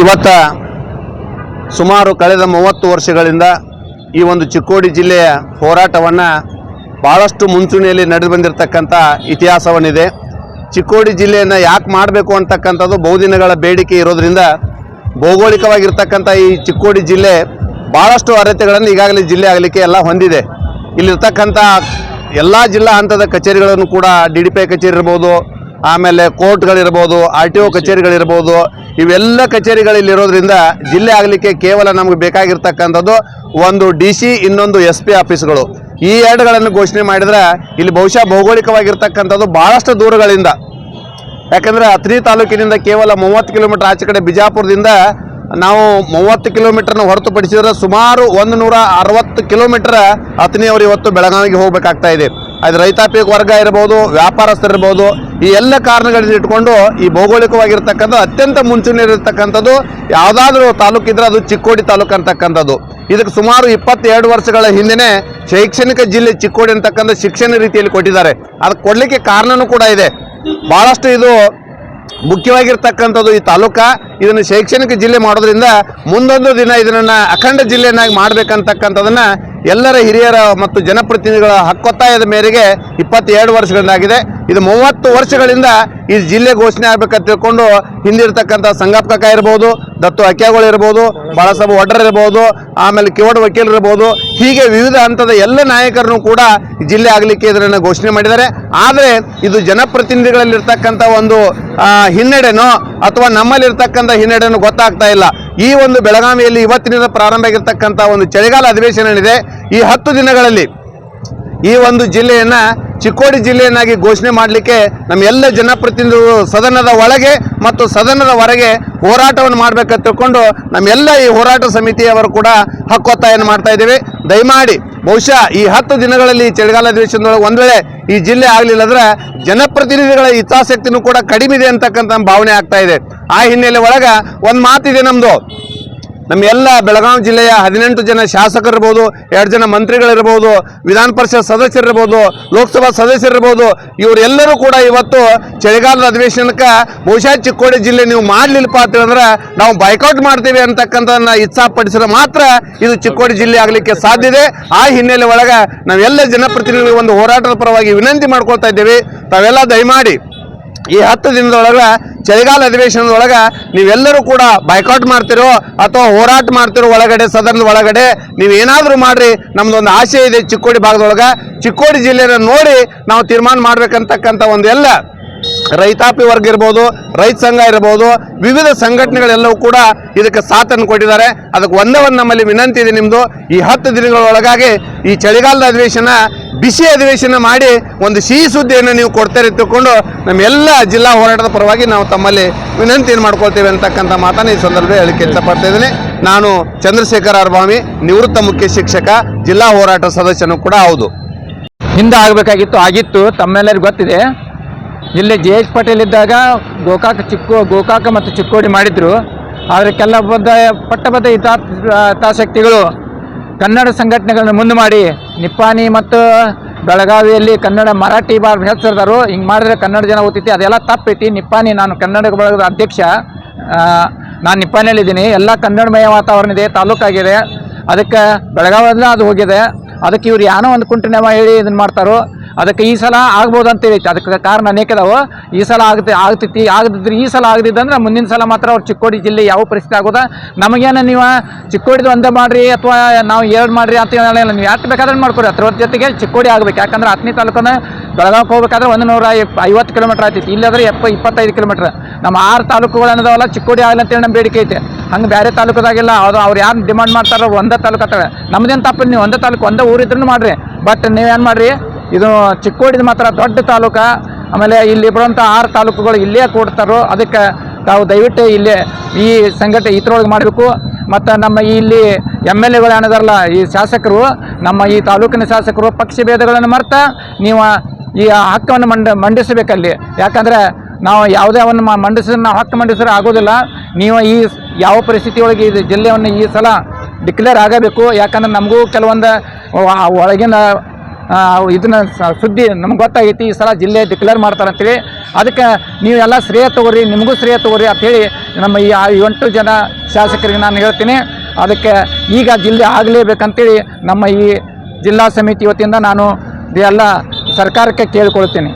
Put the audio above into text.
ಇವತ್ತ ಸುಮಾರು ಕಳೆದ ಮೂವತ್ತು ವರ್ಷಗಳಿಂದ ಈ ಒಂದು ಚಿಕ್ಕೋಡಿ ಜಿಲ್ಲೆಯ ಹೋರಾಟವನ್ನು ಭಾಳಷ್ಟು ಮುಂಚೂಣಿಯಲ್ಲಿ ನಡೆದು ಬಂದಿರತಕ್ಕಂಥ ಇತಿಹಾಸವನ್ನಿದೆ. ಚಿಕ್ಕೋಡಿ ಜಿಲ್ಲೆಯನ್ನು ಯಾಕೆ ಮಾಡಬೇಕು ಅಂತಕ್ಕಂಥದ್ದು ಬಹುದಿನಗಳ ಬೇಡಿಕೆ ಇರೋದರಿಂದ ಭೌಗೋಳಿಕವಾಗಿರ್ತಕ್ಕಂಥ ಈ ಚಿಕ್ಕೋಡಿ ಜಿಲ್ಲೆ ಭಾಳಷ್ಟು ಅರ್ಹತೆಗಳನ್ನು ಈಗಾಗಲೇ ಜಿಲ್ಲೆ ಆಗಲಿಕ್ಕೆ ಎಲ್ಲ ಹೊಂದಿದೆ. ಇಲ್ಲಿರ್ತಕ್ಕಂಥ ಎಲ್ಲ ಜಿಲ್ಲಾ ಹಂತದ ಕಚೇರಿಗಳನ್ನು ಕೂಡ ಡಿ ಡಿ ಪಿ ಕಚೇರಿ ಇರ್ಬೋದು ಆಮೇಲೆ ಕೋರ್ಟ್ಗಳಿರ್ಬೋದು ಆರ್ ಟಿ ಒ ಕಚೇರಿಗಳಿರ್ಬೋದು ಇವೆಲ್ಲ ಕಚೇರಿಗಳಿಲ್ಲಿರೋದ್ರಿಂದ ಜಿಲ್ಲೆ ಆಗಲಿಕ್ಕೆ ಕೇವಲ ನಮಗೆ ಬೇಕಾಗಿರ್ತಕ್ಕಂಥದ್ದು ಒಂದು ಡಿ ಸಿ ಇನ್ನೊಂದು ಎಸ್ ಪಿ ಆಫೀಸ್ಗಳು. ಈ ಎರಡುಗಳನ್ನು ಘೋಷಣೆ ಮಾಡಿದರೆ ಇಲ್ಲಿ ಬಹುಶಃ ಭೌಗೋಳಿಕವಾಗಿರ್ತಕ್ಕಂಥದ್ದು ಭಾಳಷ್ಟು ದೂರಗಳಿಂದ. ಯಾಕಂದರೆ ಅತ್ರಿ ತಾಲೂಕಿನಿಂದ ಕೇವಲ ಮೂವತ್ತು ಕಿಲೋಮೀಟರ್ ಆಚೆ ಕಡೆ ಬಿಜಾಪುರದಿಂದ ನಾವು ಮೂವತ್ತು ಕಿಲೋಮೀಟರ್ನ ಹೊರತುಪಡಿಸಿದ್ರೆ ಸುಮಾರು ಒಂದು ನೂರ ಅರವತ್ತು ಕಿಲೋಮೀಟ್ರ್ ಅತ್ನಿಯವರು ಇವತ್ತು ಬೆಳಗಾವಿಗೆ ಹೋಗಬೇಕಾಗ್ತಾ ಇದೆ. ಅದು ರೈತಾಪಿ ವರ್ಗ ಇರ್ಬೋದು ವ್ಯಾಪಾರಸ್ಥರಿರ್ಬೋದು ಈ ಎಲ್ಲ ಕಾರಣಗಳನ್ನ ಇಟ್ಕೊಂಡು ಈ ಭೌಗೋಳಿಕವಾಗಿರ್ತಕ್ಕಂಥ ಅತ್ಯಂತ ಮುಂಚೂಣಿಯಲ್ಲಿರ್ತಕ್ಕಂಥದ್ದು ಯಾವುದಾದ್ರೂ ತಾಲೂಕಿದ್ರೆ ಅದು ಚಿಕ್ಕೋಡಿ ತಾಲೂಕು ಅಂತಕ್ಕಂಥದ್ದು. ಇದಕ್ಕೆ ಸುಮಾರು ಇಪ್ಪತ್ತೆರಡು ವರ್ಷಗಳ ಹಿಂದೆನೇ ಶೈಕ್ಷಣಿಕ ಜಿಲ್ಲೆ ಚಿಕ್ಕೋಡಿ ಅಂತಕ್ಕಂಥ ಶಿಕ್ಷಣ ರೀತಿಯಲ್ಲಿ ಕೊಟ್ಟಿದ್ದಾರೆ. ಅದು ಕೊಡಲಿಕ್ಕೆ ಕಾರಣನೂ ಕೂಡ ಇದೆ. ಭಾಳಷ್ಟು ಇದು ಮುಖ್ಯವಾಗಿರ್ತಕ್ಕಂಥದ್ದು ಈ ತಾಲೂಕ. ಇದನ್ನು ಶೈಕ್ಷಣಿಕ ಜಿಲ್ಲೆ ಮಾಡೋದ್ರಿಂದ ಮುಂದೊಂದು ದಿನ ಇದನ್ನು ಅಖಂಡ ಜಿಲ್ಲೆಯನ್ನಾಗಿ ಮಾಡಬೇಕಂತಕ್ಕಂಥದನ್ನ ಎಲ್ಲರ ಹಿರಿಯರ ಮತ್ತು ಜನಪ್ರತಿನಿಧಿಗಳ ಹಕ್ಕೊತ್ತಾಯದ ಮೇರೆಗೆ ಇಪ್ಪತ್ತೆರಡು ವರ್ಷಗಳಿಂದಾಗಿದೆ. ಇದು ಮೂವತ್ತು ವರ್ಷಗಳಿಂದ ಈ ಜಿಲ್ಲೆ ಘೋಷಣೆ ಆಗ್ಬೇಕಂತ ತಿಳ್ಕೊಂಡು ಹಿಂದಿರ್ತಕ್ಕಂಥ ಸಂಗಪ್ಪ ಇರ್ಬೋದು, ದತ್ತು ಅಕ್ಕಿಯಾಗಳು ಇರ್ಬೋದು, ಬಾಳಸಾಬ್ ಒಡ್ರ ಇರ್ಬೋದು, ಆಮೇಲೆ ಕಿವಡ್ ವಕೀಲರು ಇರ್ಬೋದು, ಹೀಗೆ ವಿವಿಧ ಹಂತದ ಎಲ್ಲ ನಾಯಕರನ್ನು ಕೂಡ ಜಿಲ್ಲೆ ಆಗಲಿಕ್ಕೆ ಇದರನ್ನು ಘೋಷಣೆ ಮಾಡಿದ್ದಾರೆ. ಆದರೆ ಇದು ಜನಪ್ರತಿನಿಧಿಗಳಲ್ಲಿರ್ತಕ್ಕಂಥ ಒಂದು ಹಿನ್ನಡೆನೋ ಅಥವಾ ನಮ್ಮಲ್ಲಿರ್ತಕ್ಕಂಥ ಹಿನ್ನಡೆನೋ ಗೊತ್ತಾಗ್ತಾ ಇಲ್ಲ. ಈ ಒಂದು ಬೆಳಗಾವಿಯಲ್ಲಿ ಇವತ್ತಿನಿಂದ ಪ್ರಾರಂಭ ಆಗಿರ್ತಕ್ಕಂಥ ಒಂದು ಚಳಿಗಾಲ ಅಧಿವೇಶನ ಏನಿದೆ ಈ ಹತ್ತು ದಿನಗಳಲ್ಲಿ ಈ ಒಂದು ಜಿಲ್ಲೆಯನ್ನ ಚಿಕ್ಕೋಡಿ ಜಿಲ್ಲೆಯನ್ನಾಗಿ ಘೋಷಣೆ ಮಾಡಲಿಕ್ಕೆ ನಮ್ಮ ಎಲ್ಲ ಜನಪ್ರತಿನಿಧಿಗಳು ಸದನದ ಒಳಗೆ ಮತ್ತು ಸದನದ ಹೊರಗೆ ಹೋರಾಟವನ್ನು ಮಾಡಬೇಕಂತ ತಿಳ್ಕೊಂಡು ನಮ್ಮೆಲ್ಲ ಈ ಹೋರಾಟ ಸಮಿತಿಯವರು ಕೂಡ ಹಕ್ಕೊತ್ತಾಯನ್ನು ಮಾಡ್ತಾ ಇದ್ದೀವಿ. ದಯಮಾಡಿ ಬಹುಶಃ ಈ ಹತ್ತು ದಿನಗಳಲ್ಲಿ ಚಳಿಗಾಲ ಅಧಿವೇಶನದೊಳಗೆ ಒಂದು ವೇಳೆ ಈ ಜಿಲ್ಲೆ ಆಗಲಿಲ್ಲ ಅಂದ್ರೆ ಜನಪ್ರತಿನಿಧಿಗಳ ಹಿತಾಸಕ್ತಿನೂ ಕೂಡ ಕಡಿಮೆ ಇದೆ ಅಂತಕ್ಕಂಥ ಭಾವನೆ ಆಗ್ತಾ ಇದೆ. ಆ ಹಿನ್ನೆಲೆ ಒಳಗೆ ಒಂದು ಮಾತಿದೆ ನಮ್ಮದು ನಮ್ಮ ಎಲ್ಲ ಬೆಳಗಾವಿ ಜಿಲ್ಲೆಯ ಹದಿನೆಂಟು ಜನ ಶಾಸಕರಿರ್ಬೋದು, ಎರಡು ಜನ ಮಂತ್ರಿಗಳಿರ್ಬೋದು, ವಿಧಾನ ಪರಿಷತ್ ಸದಸ್ಯರಿರ್ಬೋದು, ಲೋಕಸಭಾ ಸದಸ್ಯರಿರ್ಬೋದು, ಇವರೆಲ್ಲರೂ ಕೂಡ ಇವತ್ತು ಚಳಿಗಾಲದ ಅಧಿವೇಶನಕ್ಕೆ ಬಹುಶಃ ಚಿಕ್ಕೋಡಿ ಜಿಲ್ಲೆ ನೀವು ಮಾಡಲಿಲ್ಲಪ್ಪ ಅಂತಂದ್ರೆ ನಾವು ಬೈಕೌಟ್ ಮಾಡ್ತೀವಿ ಅಂತಕ್ಕಂಥದ್ದನ್ನ ಇಚ್ಛಾಪಡಿಸಿದ್ರೆ ಮಾತ್ರ ಇದು ಚಿಕ್ಕೋಡಿ ಜಿಲ್ಲೆ ಆಗಲಿಕ್ಕೆ ಸಾಧ್ಯ ಇದೆ. ಆ ಹಿನ್ನೆಲೆ ಒಳಗೆ ನಾವೆಲ್ಲ ಜನಪ್ರತಿನಿಧಿಗಳು ಒಂದು ಹೋರಾಟದ ಪರವಾಗಿ ವಿನಂತಿ ಮಾಡ್ಕೊಳ್ತಾ ಇದ್ದೇವೆ. ತಾವೆಲ್ಲ ದಯಮಾಡಿ ಈ ಹತ್ತು ದಿನದೊಳಗೆ ಚಳಿಗಾಲ ಅಧಿವೇಶನದೊಳಗೆ ನೀವೆಲ್ಲರೂ ಕೂಡ ಬಾಯ್ಕಾಟ್ ಮಾಡ್ತಿರೋ ಅಥವಾ ಹೋರಾಟ ಮಾಡ್ತಿರೋ ಒಳಗಡೆ, ಸದನದ ಒಳಗಡೆ ನೀವು ಏನಾದರೂ ಮಾಡ್ರಿ. ನಮ್ದೊಂದು ಆಸೆ ಇದೆ ಚಿಕ್ಕೋಡಿ ಭಾಗದೊಳಗೆ. ಚಿಕ್ಕೋಡಿ ಜಿಲ್ಲೆನ ನೋಡಿ ನಾವು ತೀರ್ಮಾನ ಮಾಡ್ಬೇಕಂತಕ್ಕಂಥ ಒಂದು ಎಲ್ಲ ರೈತಾಪಿ ವರ್ಗ ಇರ್ಬೋದು, ರೈತ ಸಂಘ ಇರ್ಬೋದು, ವಿವಿಧ ಸಂಘಟನೆಗಳೆಲ್ಲವೂ ಕೂಡ ಇದಕ್ಕೆ ಸಾಥನ್ನು ಕೊಟ್ಟಿದ್ದಾರೆ. ಅದಕ್ಕೆ ಒಂದೇ ಒಂದು ನಮ್ಮಲ್ಲಿ ವಿನಂತಿ ಇದೆ ನಿಮ್ಮದು ಈ ಹತ್ತು ದಿನಗಳೊಳಗಾಗಿ ಈ ಚಳಿಗಾಲದ ಅಧಿವೇಶನ, ಬಿಸಿ ಅಧಿವೇಶನ ಮಾಡಿ ಒಂದು ಸಿಹಿ ಸುದ್ದಿಯನ್ನು ನೀವು ಕೊಡ್ತಾರೆ ತಿಳ್ಕೊಂಡು ನಮ್ಮೆಲ್ಲ ಜಿಲ್ಲಾ ಹೋರಾಟದ ಪರವಾಗಿ ನಾವು ತಮ್ಮಲ್ಲಿ ವಿನಂತಿಯನ್ನು ಮಾಡ್ಕೊಳ್ತೇವೆ ಅಂತಕ್ಕಂಥ ಮಾತನ್ನು ಈ ಸಂದರ್ಭ ಹೇಳಿಕೆ ಇಷ್ಟಪಡ್ತಾ ಇದ್ದೀನಿ. ನಾನು ಚಂದ್ರಶೇಖರ್ ಅರ್ಭಾಮಿ ನಿವೃತ್ತ ಮುಖ್ಯ ಶಿಕ್ಷಕ, ಜಿಲ್ಲಾ ಹೋರಾಟ ಸದಸ್ಯನು ಕೂಡ ಹೌದು. ಹಿಂದೆ ಆಗಬೇಕಾಗಿತ್ತು, ಆಗಿತ್ತು, ತಮ್ಮೆಲ್ಲರಿಗೂ ಗೊತ್ತಿದೆ. ಇಲ್ಲಿ ಜೆ ಎಚ್ ಪಟೇಲ್ ಇದ್ದಾಗ ಗೋಕಾಕ ಚಿಕ್ಕೋ, ಗೋಕಾಕ ಮತ್ತು ಚಿಕ್ಕೋಡಿ ಮಾಡಿದ್ರು. ಆದರೆ ಕೆಲವೊಂದು ಪಟ್ಟಬದ್ಧ ಹಿತಾ ಹಿತಾಸಕ್ತಿಗಳು ಕನ್ನಡ ಸಂಘಟನೆಗಳನ್ನು ಮುಂದೆ ಮಾಡಿ ನಿಪ್ಪಾನಿ ಮತ್ತು ಬೆಳಗಾವಿಯಲ್ಲಿ ಕನ್ನಡ ಮರಾಠಿ ಬಾರ್ ಹೆಸರಿದಾರು ಹಿಂಗೆ ಮಾಡಿದ್ರೆ ಕನ್ನಡ ಜನ ಓದ್ತೈತಿ ಅದೆಲ್ಲ ತಪ್ಪೈತಿ. ನಿಪ್ಪಾನಿ ನಾನು ಕನ್ನಡ ಬಳಗದ ಅಧ್ಯಕ್ಷ. ನಾನು ನಿಪ್ಪಾಣಿಯಲ್ಲಿದ್ದೀನಿ. ಎಲ್ಲ ಕನ್ನಡಮಯ ವಾತಾವರಣ ಇದೆ ತಾಲೂಕಾಗಿದೆ ಅದಕ್ಕೆ ಬೆಳಗಾವಿಯಲ್ಲ ಅದು ಹೋಗಿದೆ. ಅದಕ್ಕೆ ಇವ್ರು ಏನೋ ಒಂದು ಕುಂಟು ಹೇಳಿ ಇದನ್ನು ಮಾಡ್ತಾರೋ. ಅದಕ್ಕೆ ಈ ಸಲ ಆಗ್ಬೋದು ಅಂತ ಹೇಳಿ ಅದಕ್ಕೆ ಕಾರಣ ಅನೇಕ ಅದಾವು ಈ ಸಲ ಆಗುತ್ತೆ ಆಗ್ತೈತಿ ಆಗದಿದ್ರೆ, ಈ ಸಲ ಆಗದಿದ್ದಂದ್ರೆ ಮುಂದಿನ ಸಲ ಮಾತ್ರ ಅವ್ರು ಚಿಕ್ಕೋಡಿ ಜಿಲ್ಲೆ ಯಾವ ಪರಿಸ್ಥಿತಿ ಆಗೋದ? ನಮಗೇನು ನೀವು ಚಿಕ್ಕೋಡಿದು ಒಂದೇ ಮಾಡ್ರಿ ಅಥವಾ ನಾವು ಎರಡು ಮಾಡ್ರಿ ಅಂತ ನೀವು ಯಾಕೆ ಬೇಕಾದ್ರೆ ಮಾಡ್ಕೊಡಿ. ಅದ್ರ ಜೊತೆಗೆ ಚಿಕ್ಕೋಡಿ ಆಗ್ಬೇಕು. ಯಾಕಂದ್ರೆ ಹತ್ತನೇ ತಾಲೂಕನ್ನ ಬೆಳಗಾವಿಗೆ ಹೋಗ್ಬೇಕಾದ್ರೆ ಒಂದು ನೂರ ಐವತ್ತು ಕಿಲೋಮೀಟ್ರ್ ಆಗ್ತೈತಿ ಇಲ್ಲಾದ್ರೆ ಎಪ್ಪ, ಇಪ್ಪತ್ತೈದು ಕಿಲೋಮೀಟ್ರ್. ನಮ್ಮ ಆರು ತಾಲೂಕುಗಳು ಚಿಕ್ಕೋಡಿ ಆಗಲಿ ಅಂತೇಳಿ ನಮ್ಮ ಬೇಡಿಕೆ ಐತೆ. ಹಂಗೆ ಬೇರೆ ತಾಲೂಕದಾಗಿಲ್ಲ ಅದು ಅವ್ರು ಯಾರು ಡಿಮಾಂಡ್ ಮಾಡ್ತಾರೋ ಒಂದೇ ತಾಲೂಕು ಆಗ್ತವೆ ನಮ್ದೇನು ತಪ್ಪಿಲ್ಲ. ನೀವು ಒಂದೇ ತಾಲೂಕು, ಒಂದೇ ಊರಿದ್ರೂ ಮಾಡ್ರಿ. ಬಟ್ ನೀವೇನು ಮಾಡ್ರಿ? ಇದು ಚಿಕ್ಕೋಡಿದ ಮಾತ್ರ ದೊಡ್ಡ ತಾಲೂಕ. ಆಮೇಲೆ ಇಲ್ಲಿ ಬರುವಂಥ ಆರು ತಾಲೂಕುಗಳು ಇಲ್ಲೇ ಕೊಡ್ತಾರೋ, ಅದಕ್ಕೆ ತಾವು ದಯವಿಟ್ಟು ಇಲ್ಲೇ ಈ ಸಂಘಟನೆ ಇದ್ರೊಳಗೆ ಮಾಡಬೇಕು. ಮತ್ತು ನಮ್ಮ ಇಲ್ಲಿ ಎಂ ಎಲ್ ಎಗಳು ಏನಿದಾರಲ್ಲ, ಈ ಶಾಸಕರು, ನಮ್ಮ ಈ ತಾಲೂಕಿನ ಶಾಸಕರು ಪಕ್ಷ ಭೇದಗಳನ್ನು ಮರ್ತ ನೀವು ಈ ಹಕ್ಕವನ್ನು ಮಂಡ, ಮಂಡಿಸಬೇಕಲ್ಲಿ. ಯಾಕಂದರೆ ನಾವು ಯಾವುದೇ ಅವನ್ನು ಮಂಡಿಸಿದ್ರೆ ನಾವು ಹಕ್ಕು ಮಂಡಿಸಿದ್ರೆ ಆಗೋದಿಲ್ಲ. ನೀವು ಈ ಯಾವ ಪರಿಸ್ಥಿತಿ ಒಳಗೆ ಇದು ಜಿಲ್ಲೆಯನ್ನು ಈ ಸಲ ಡಿಕ್ಲೇರ್ ಆಗಬೇಕು. ಯಾಕಂದ್ರೆ ನಮಗೂ ಕೆಲವೊಂದು ಒಳಗಿನ ಇದನ್ನ ಸುದ್ದಿ ನಮ್ಗೆ ಗೊತ್ತಾಗೈತಿ, ಈ ಸಲ ಜಿಲ್ಲೆ ಡಿಕ್ಲೇರ್ ಮಾಡ್ತಾರೆ ಅಂತೇಳಿ. ಅದಕ್ಕೆ ಎಲ್ಲ ಶ್ರೇಯ ತಗೋರಿ, ನಿಮಗೂ ಶ್ರೇಯ ತಗೋರಿ ಅಂತೇಳಿ ನಮ್ಮ ಈ ಎಂಟು ಜನ ಶಾಸಕರಿಗೆ ನಾನು ಹೇಳ್ತೀನಿ. ಅದಕ್ಕೆ ಈಗ ಜಿಲ್ಲೆ ಆಗಲೇಬೇಕಂತೇಳಿ ನಮ್ಮ ಈ ಜಿಲ್ಲಾ ಸಮಿತಿ ವತಿಯಿಂದ ನಾನು ಎಲ್ಲ ಸರ್ಕಾರಕ್ಕೆ ಕೇಳಿಕೊಳ್ತೀನಿ.